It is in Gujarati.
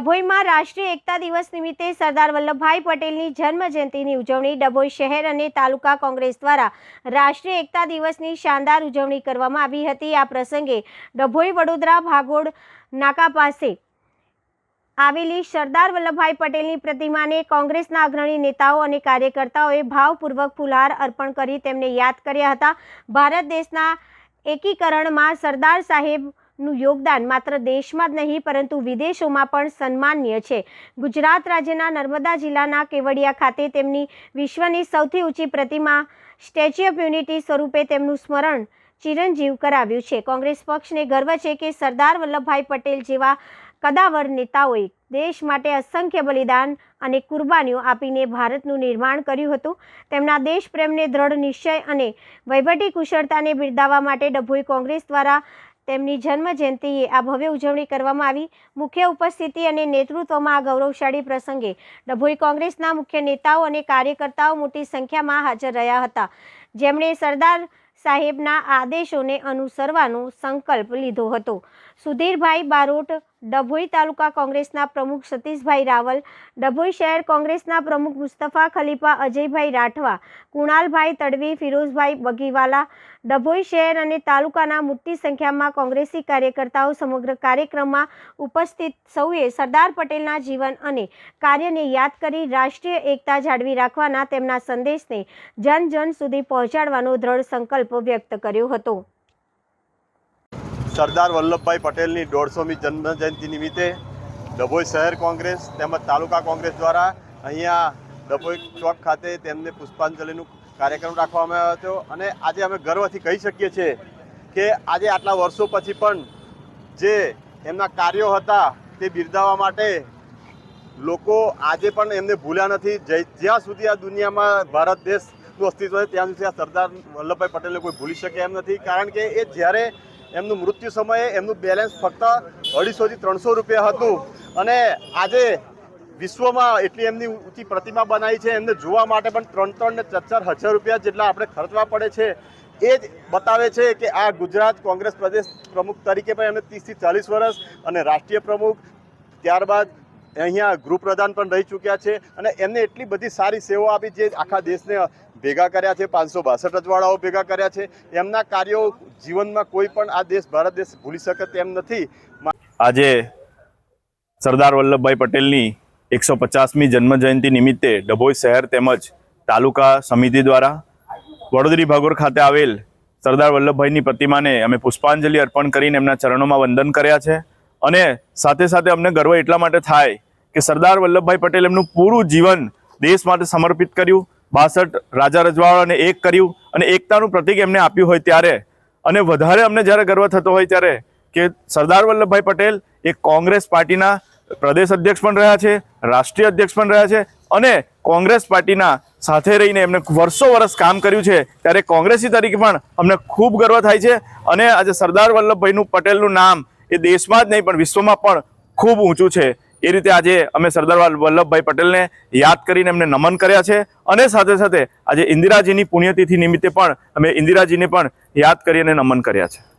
ડભોઈમાં રાષ્ટ્રીય એકતા દિવસ નિમિત્તે સરદાર વલ્લભભાઈ પટેલની જન્મ જયંતિની ઉજવણી ડભોઈ શહેર અને તાલુકા કોંગ્રેસ દ્વારા રાષ્ટ્રીય એકતા દિવસની શાનદાર ઉજવણી કરવામાં આવી હતી. આ પ્રસંગે ડભોઈ વડોદરા ભાગોળ નાકા પાસે આવેલી સરદાર વલ્લભભાઈ પટેલની પ્રતિમાને કોંગ્રેસના અગ્રણી નેતાઓ અને કાર્યકર્તાઓએ ભાવપૂર્વક ફુલહાર અર્પણ કરી તેમને યાદ કર્યા હતા. ભારત દેશના એકીકરણમાં સરદાર સાહેબનું યોગદાન માત્ર દેશમાં જ નહીં, પરંતુ વિદેશોમાં પણ સન્માનીય છે. ગુજરાત રાજ્યના નર્મદા જિલ્લાના કેવડિયા ખાતે તેમની વિશ્વની સૌથી ઊંચી પ્રતિમા સ્ટેચ્યુ ઓફ યુનિટી સ્વરૂપે તેમનું સ્મરણ ચિરંજીવ કરાવ્યું છે. કોંગ્રેસ પક્ષને ગર્વ છે કે સરદાર વલ્લભભાઈ પટેલ જેવા કદાવર નેતાઓએ દેશ માટે અસંખ્ય બલિદાન અને કુરબાનીઓ આપીને ભારતનું નિર્માણ કર્યું હતું. તેમના દેશપ્રેમને દ્રઢ નિશ્ચય અને વહીવટી કુશળતાને બિરદાવવા માટે ડભોઈ કોંગ્રેસ દ્વારા તેમની જન્મ જયંતિએ આ ભવ્ય ઉજવણી કરવામાં આવી. મુખ્ય ઉપસ્થિતિ અને નેતૃત્વમાં આ ગૌરવશાળી પ્રસંગે ડભોઈ કોંગ્રેસના મુખ્ય નેતાઓ અને કાર્યકર્તાઓ મોટી સંખ્યામાં હાજર રહ્યા હતા. જેમણે સરદાર સાહેબના આદેશોને અનુસરવાનો સંકલ્પ લીધો હતો. સુધીરભાઈ બારોટ ડભોઈ તાલુકા કોંગ્રેસના પ્રમુખ સતીશભાઈ રાવલ, ડભોઈ શહેર કોંગ્રેસના પ્રમુખ મુસ્તફા ખલીફા અજયભાઈ રાઠવા, કુણાલભાઈ તડવી, ફિરોઝભાઈ બગીવાલા, ડભોઈ શહેર અને તાલુકાના મોટી સંખ્યામાં કોંગ્રેસી કાર્યકર્તાઓ સમગ્ર કાર્યક્રમમાં ઉપસ્થિત સૌએ સરદાર પટેલના જીવન અને કાર્યને યાદ કરી રાષ્ટ્રીય એકતા જાળવી રાખવાના તેમના સંદેશને જન જન સુધી પહોંચાડવાનો દ્રઢ સંકલ્પ વ્યક્ત કર્યો હતો. સરદાર વલ્લભભાઈ પટેલની દોઢસોમી જન્મ જયંતિ નિમિત્તે ડભોઈ શહેર કોંગ્રેસ તેમજ તાલુકા કોંગ્રેસ દ્વારા અહીંયા ડભોઈ ચોક ખાતે તેમને પુષ્પાંજલિનું કાર્યક્રમ રાખવામાં આવ્યો હતો. અને આજે અમે ગર્વથી કહી શકીએ છીએ કે આજે આટલા વર્ષો પછી પણ જે એમના કાર્યો હતા તે બિરદાવવા માટે લોકો આજે પણ એમને ભૂલ્યા નથી. જ્યાં સુધી આ દુનિયામાં ભારત દેશનું અસ્તિત્વ છે, ત્યાં સુધી આ સરદાર વલ્લભભાઈ પટેલને કોઈ ભૂલી શકે એમ નથી. કારણ કે એ જ્યારે એમનું મૃત્યુ સમયે એમનું બેલેન્સ ફક્ત અઢીસોથી ત્રણસો રૂપિયા હતું. અને આજે વિશ્વમાં એટલી એમની ઊંચી પ્રતિમા બનાવી છે. એમને જોવા માટે પણ ત્રણ ત્રણ ને ચાર ચાર હજાર રૂપિયા જેટલા આપણે ખર્ચવા પડે છે. એ જ બતાવે છે કે આ ગુજરાત કોંગ્રેસ પ્રદેશ પ્રમુખ તરીકે પણ એમને ત્રીસથી ચાલીસ વર્ષ અને રાષ્ટ્રીય પ્રમુખ ત્યારબાદ અહીંયા ગૃહપ્રધાન પણ રહી ચૂક્યા છે. અને એમને એટલી બધી સારી સેવાઓ આપી જે આખા દેશને ભેગા કર્યા છે, પાંચસો બાસઠ રજવાડાઓ ભેગા કર્યા છે. એમના કાર્યો જીવનમાં કોઈ પણ આ દેશ, ભારત દેશ ભૂલી શકે તેમ નથી. આજે સરદાર વલ્લભભાઈ પટેલની એકસો પચાસમી જન્મજયંતિ નિમિત્તે ડભોઈ શહેર તેમજ તાલુકા સમિતિ દ્વારા વડોદરી ભાગોર ખાતે આવેલ સરદાર વલ્લભભાઈની પ્રતિમાને અમે પુષ્પાંજલિ અર્પણ કરીને એમના ચરણોમાં વંદન કર્યા છે. અને સાથે સાથે અમને ગર્વ એટલા માટે થાય કે સરદાર વલ્લભભાઈ પટેલ એમનું પૂરું જીવન દેશ માટે સમર્પિત કર્યું. બાસઠ રાજા રજવાડાને એક કર્યું અને એકતાનું પ્રતિક એમને આપ્યું હોય ત્યારે. અને વધારે અમને જ્યારે ગર્વ થતો હોય ત્યારે કે સરદાર વલ્લભભાઈ પટેલ એ કોંગ્રેસ પાર્ટીના પ્રદેશ અધ્યક્ષ પણ રહ્યા છે, રાષ્ટ્રીય અધ્યક્ષ પણ રહ્યા છે અને કોંગ્રેસ પાર્ટીના સાથે રહીને એમને વર્ષો વર્ષ કામ કર્યું છે ત્યારે કોંગ્રેસી તરીકે પણ અમને ખૂબ ગર્વ થાય છે અને આજે સરદાર વલ્લભભાઈનું પટેલનું નામ એ દેશમાં જ નહીં પણ વિશ્વમાં પણ ખૂબ ઊંચું છે. એ રીતે આજે અમે સરદાર વલ્લભભાઈ પટેલને યાદ કરીને એમને નમન કર્યા છે અને સાથે સાથે આજે ઇન્દિરાજીની પુણ્યતિથિ નિમિત્તે પણ અમે ઇન્દિરાજીને પણ યાદ કરીને નમન કર્યા છે.